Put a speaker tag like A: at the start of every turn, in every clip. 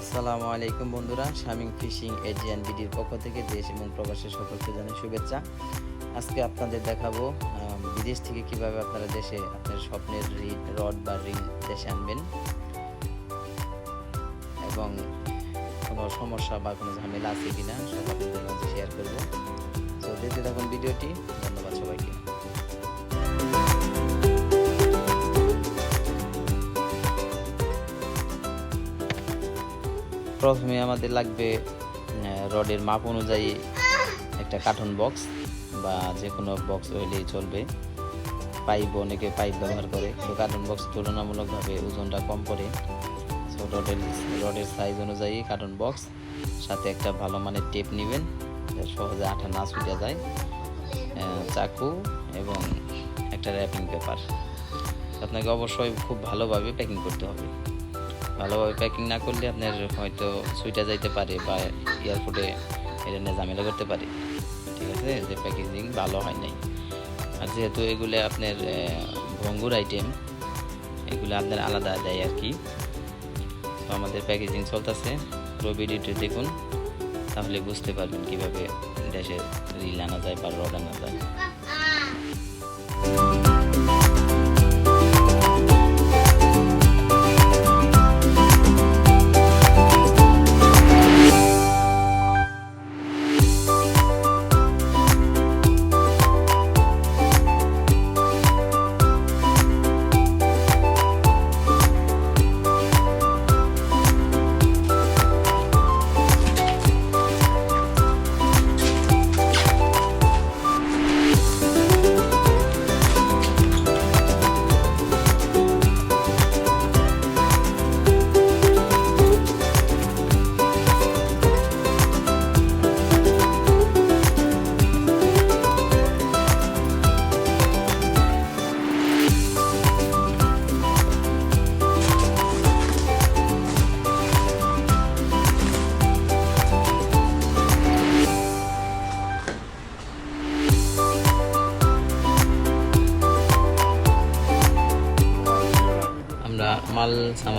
A: আসসালামু আলাইকুম বন্ধুরা শামিং ফিশিং এজিয়ান বিডির পক্ষ থেকে দেশ এবং প্রবাসের সকলকে জানাই শুভেচ্ছা। আজকে আপনাদের দেখাবো বিদেশ থেকে কীভাবে আপনারা দেশে আপনার স্বপ্নের রিল রড বা রিল দেশে আনবেন এবং কোনো সমস্যা বা কোনো ঝামেলা আছে কিনা সব আপনাদের মাঝে শেয়ার করব। তো দেখতে ভিডিওটি, ধন্যবাদ সবাইকে। প্রথমে আমাদের লাগবে রডের মাপ অনুযায়ী একটা কার্টন বক্স বা যে কোনো বক্স হইলেই চলবে। পাইপ অনেকে পাইপ ব্যবহার করে। তো কার্টন বক্স তুলনামূলকভাবে ওজনটা কম পড়ে তো রডের রডের সাইজ অনুযায়ী কার্টন বক্স সাথে একটা ভালো মানের টেপ নেবেন। সহজে আঠা না ছুটে যায়। চাকু এবং একটা র্যাপিং পেপার আপনাকে অবশ্যই খুব ভালোভাবে প্যাকিং করতে হবে। ভালোভাবে প্যাকিং না করলে আপনার হয়তো সুইটা যাইতে পারে বা এয়ারপোর্টে এটা ঝামেলা করতে পারে। ঠিক আছে? যে প্যাকেজিং ভালো হয় নাই। আর যেহেতু এগুলো আপনার ভঙ্গুর আইটেম এগুলো আপনার আলাদা দেয় আর কি। তো আমাদের প্যাকেজিং চলতেছে। পুরো ভিডিওটি দেখুন, তাহলে বুঝতে পারবেন কীভাবে দেশে রিল আনা যায় বা রড আনা যায়।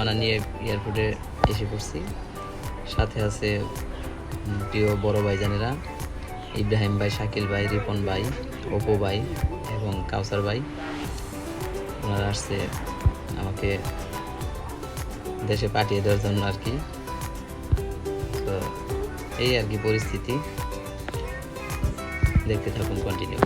A: সামানা নিয়ে এয়ারপোর্টে এসে পড়ছি। সাথে আছে প্রিয় বড় ভাইজানেরা, ইব্রাহিম ভাই, শাকিল ভাই, রিপন ভাই, অপু ভাই এবং কাউসার ভাই। ওনারা আসছে আমাকে দেশে পাঠিয়ে দেওয়ার জন্য আর কি। তো এই আর কি পরিস্থিতি। দেখতে থাকুন কন্টিনিউ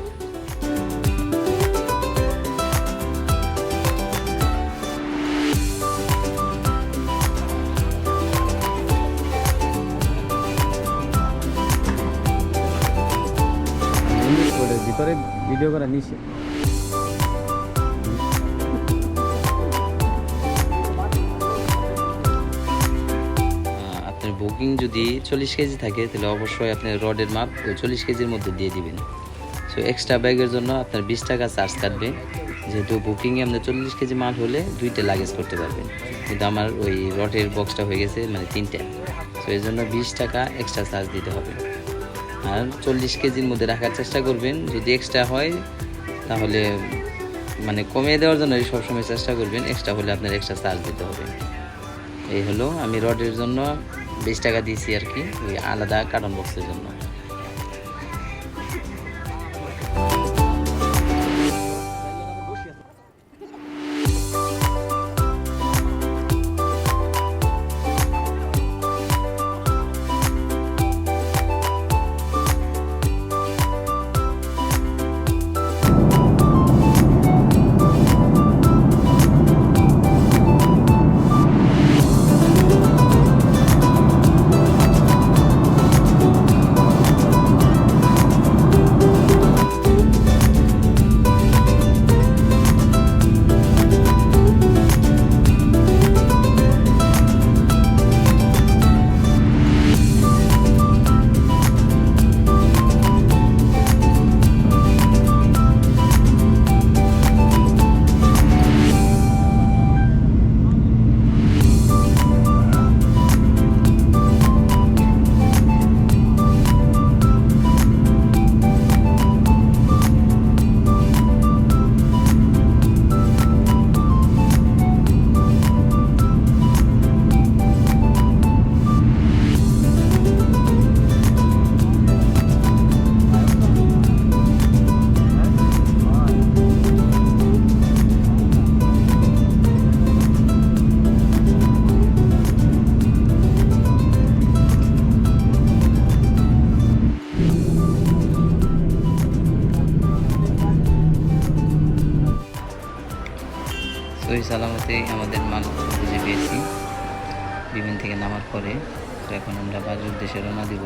B: ভিতরে ভিডিও করা নিষেধ
A: আপনার বুকিং যদি চল্লিশ কেজি থাকে, তাহলে অবশ্যই আপনার রডের মাপ ওই চল্লিশ কেজির মধ্যে দিয়ে দিবেন। সো এক্সট্রা ব্যাগের জন্য আপনার বিশ টাকা চার্জ কাটবে। যেহেতু বুকিংয়ে আপনার চল্লিশ কেজি মাল হলে দুইটা লাগেজ করতে পারবেন। কিন্তু আমার ওই রডের বক্সটা হয়ে গেছে মানে তিনটে। তো এই জন্য বিশ টাকা এক্সট্রা চার্জ দিতে হবে। আর চল্লিশ কেজির মধ্যে রাখার চেষ্টা করবেন। যদি এক্সট্রা হয়, তাহলে মানে কমিয়ে দেওয়ার জন্য সবসময় চেষ্টা করবেন। এক্সট্রা হলে আপনার এক্সট্রা চার্জ দিতে হবে। এই হলো আমি রডের জন্য বিশ টাকা দিয়েছি আর কি, ওই আলাদা কার্টন বক্সের জন্য। সালামতে আমাদের মাল খুঁজে পেয়েছি। বিমান থেকে নামার পরে এখন আমরা বাড়ির উদ্দেশ্যে রওনা দিব।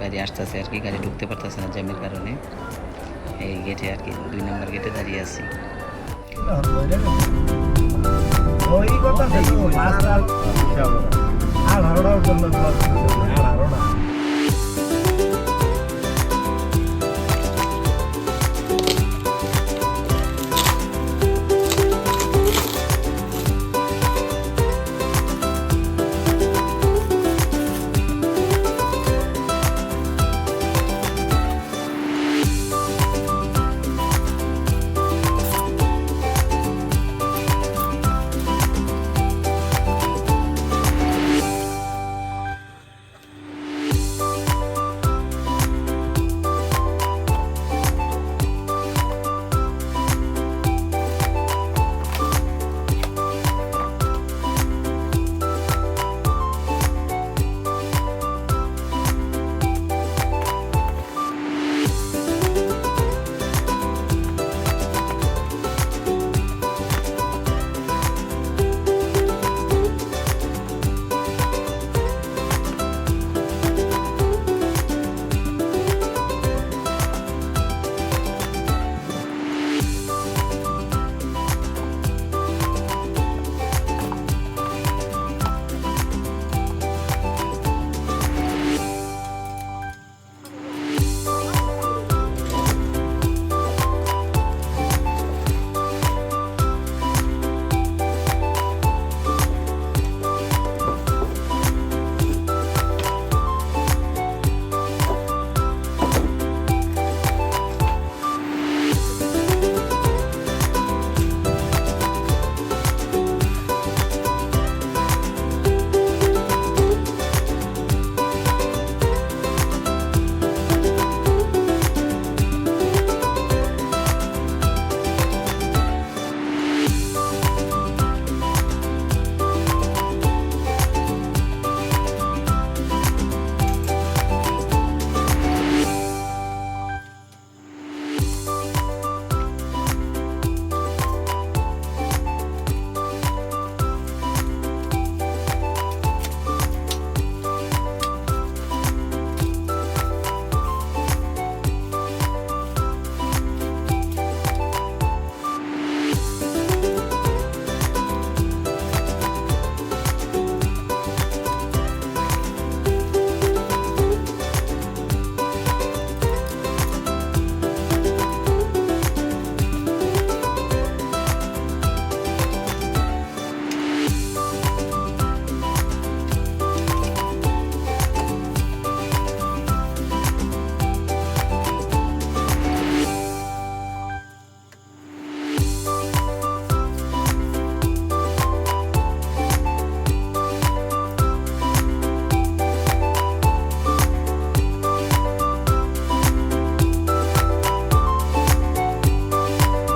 A: গাড়ি আসতেছে আর কি, গাড়ি ঢুকতে পারতেছে না জ্যামের কারণে। এই গেটে আর কি, দুই নম্বর গেটে দাঁড়িয়ে আছি।
C: আর